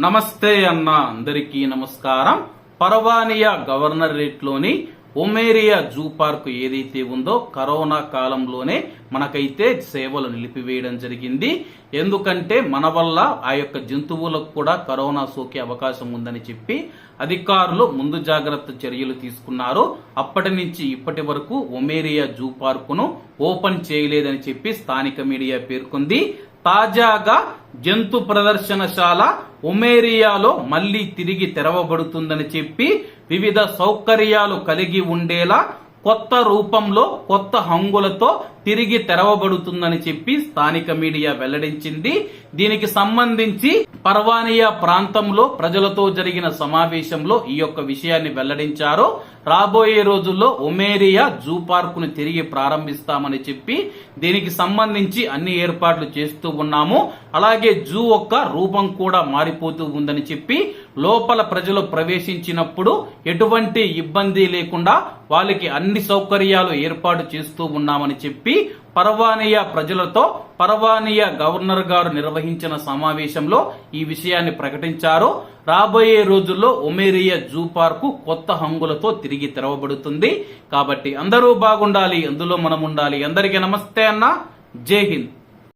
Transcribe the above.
నమస్తే అన్న అందరికీ నమస్కారం. పర్వానియా గవర్నరేట్లోని ఒమేరియా జూ పార్క్ ఏదైతే ఉందో కరోనా కాలంలోనే మనకైతే సేవలు నిలిపివేయడం జరిగింది. ఎందుకంటే మన వల్ల ఆ యొక్క జంతువులకు కూడా కరోనా సోకే అవకాశం ఉందని చెప్పి అధికారులు ముందు జాగ్రత్త చర్యలు తీసుకున్నారు. అప్పటి నుంచి ఇప్పటి వరకు ఒమేరియా జూ పార్కును ఓపెన్ చేయలేదని చెప్పి స్థానిక మీడియా పేర్కొంది. తాజాగా జంతు ప్రదర్శనశాల ఒమేరియాలో మళ్ళీ తిరిగి తెరవబడుతుందని చెప్పి వివిధ సౌకర్యాలు కలిగి ఉండేలా కొత్త రూపంలో కొత్త హంగులతో తిరిగి తెరవబడుతుందని చెప్పి స్థానిక మీడియా వెల్లడించింది. దీనికి సంబంధించి పర్వానియా ప్రాంతంలో ప్రజలతో జరిగిన సమావేశంలో ఈ యొక్క విషయాన్ని వెల్లడించారు. రాబోయే రోజుల్లో ఒమేరియా జూ పార్క్ను తిరిగి ప్రారంభిస్తామని చెప్పి దీనికి సంబంధించి అన్ని ఏర్పాట్లు చేస్తూ ఉన్నాము. అలాగే జూ యొక్క రూపం కూడా మారిపోతూ ఉందని చెప్పి లోపల ప్రజలు ప్రవేశించినప్పుడు ఎటువంటి ఇబ్బంది లేకుండా వాళ్ళకి అన్ని సౌకర్యాలు ఏర్పాటు చేస్తూ ఉన్నామని చెప్పి పర్వానియా ప్రజలతో పర్వానియా గవర్నర్ గారు నిర్వహించిన సమావేశంలో ఈ విషయాన్ని ప్రకటించారు. రాబోయే రోజుల్లో ఒమేరియా జూ పార్కు కొత్త హంగులతో తిరిగి తెరవబడుతుంది. కాబట్టి అందరూ బాగుండాలి అందులో మనం ఉండాలి అందరికీ నమస్తే అన్న. జై హింద్.